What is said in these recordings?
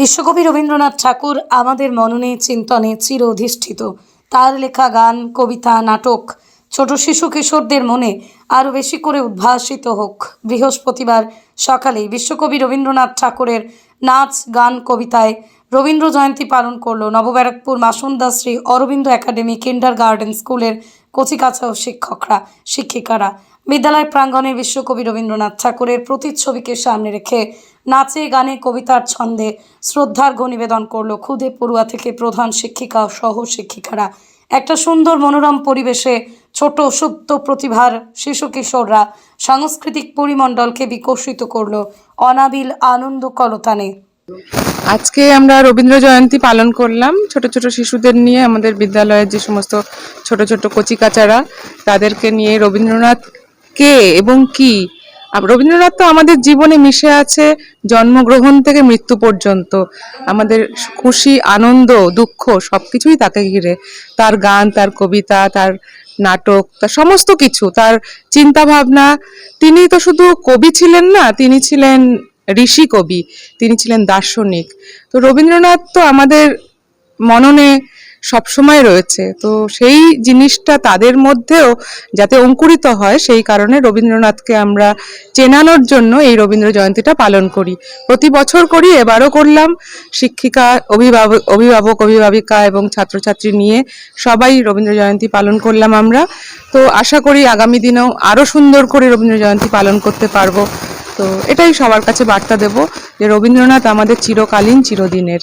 বিশ্বকবি রবীন্দ্রনাথ ঠাকুর আমাদের মননে চিন্তনে চির অধিষ্ঠিত তার লেখা গান, কবিতা, নাটক, ছোট শিশু কিশোরদের মনে আরও বেশি করে উদ্ভাসিত হোক। বৃহস্পতিবার সকালেই বিশ্বকবি রবীন্দ্রনাথ ঠাকুরের নাচ, গান, কবিতায় রবীন্দ্র জয়ন্তী পালন করল নবব্যারাকপুর Masunda Shri Aurobindo academy kindergarten স্কুলের কচিকাছা শিক্ষকরা, শিক্ষিকারা। বিদ্যালয় প্রাঙ্গণে বিশ্বকবি রবীন্দ্রনাথ ঠাকুরের প্রতিচ্ছবিকে সামনে রেখে নাচে, গানে, কবিতার ছন্দে শ্রদ্ধার্ঘ্য নিবেদন করল খুদে পড়ুয়া থেকে প্রধান শিক্ষিকা সহ শিক্ষিকারা। একটা সুন্দর মনোরম পরিবেশে ছোট সুপ্ত প্রতিভার শিশু কিশোররা সাংস্কৃতিক পরিমণ্ডলকে বিকশিত করল অনাবিল আনন্দ কলতানে। আজকে আমরা রবীন্দ্র জয়ন্তী পালন করলাম। ছোট ছোট শিশুদের নিয়ে আমাদের বিদ্যালয়ের যে সমস্ত ছোট ছোট কচিকাচারা, তাদেরকে নিয়ে রবীন্দ্রনাথ কে এবং কি? রবীন্দ্রনাথ তো আমাদের জীবনে মিশে আছে জন্মগ্রহণ থেকে মৃত্যু পর্যন্ত। আমাদের খুশি, আনন্দ, দুঃখ সবকিছুই তাকে ঘিরে। তার গান, তার কবিতা, তার নাটক, তার সমস্ত কিছু, তার চিন্তা ভাবনা তিনি তো শুধু কবি ছিলেন না, তিনি ছিলেন ঋষি কবি, তিনি ছিলেন দার্শনিক। তো রবীন্দ্রনাথ তো আমাদের মননে সবসময় রয়েছে। তো সেই জিনিসটা তাদের মধ্যেও যাতে অঙ্কুরিত হয়, সেই কারণে রবীন্দ্রনাথকে আমরা চেনানোর জন্য এই রবীন্দ্র জয়ন্তীটা পালন করি। প্রতি বছর করি, এবারও করলাম। শিক্ষিকা, অভিভাবক অভিভাবক, অভিভাবিকা এবং ছাত্রছাত্রী নিয়ে সবাই রবীন্দ্র জয়ন্তী পালন করলাম আমরা। তো আশা করি আগামী দিনেও আরও সুন্দর করে রবীন্দ্র জয়ন্তী পালন করতে পারব। তো এটাই সবার কাছে বার্তা দেব যে রবীন্দ্রনাথ আমাদের চিরকালীন, চিরদিনের।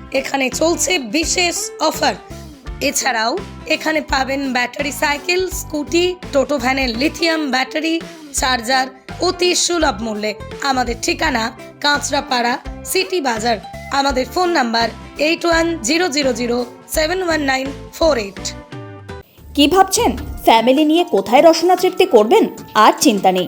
এখানে চলছে বিশেষ অফার। এছাড়াও এখানে পাবেন ব্যাটারি সাইকেল, স্কুটি, টোটো ভ্যানের লিথিয়াম ব্যাটারি, চার্জার অতি সুলভ মূল্যে। আমাদের ঠিকানা কাঁচরাপাড়া, সিটি বাজার। আমাদের phone number eight one zero zero zero seven one nine four eight. কি ভাবছেন? ফ্যামিলি নিয়ে কোথায় রসনা তৃপ্তি করবেন? আর চিন্তা নেই।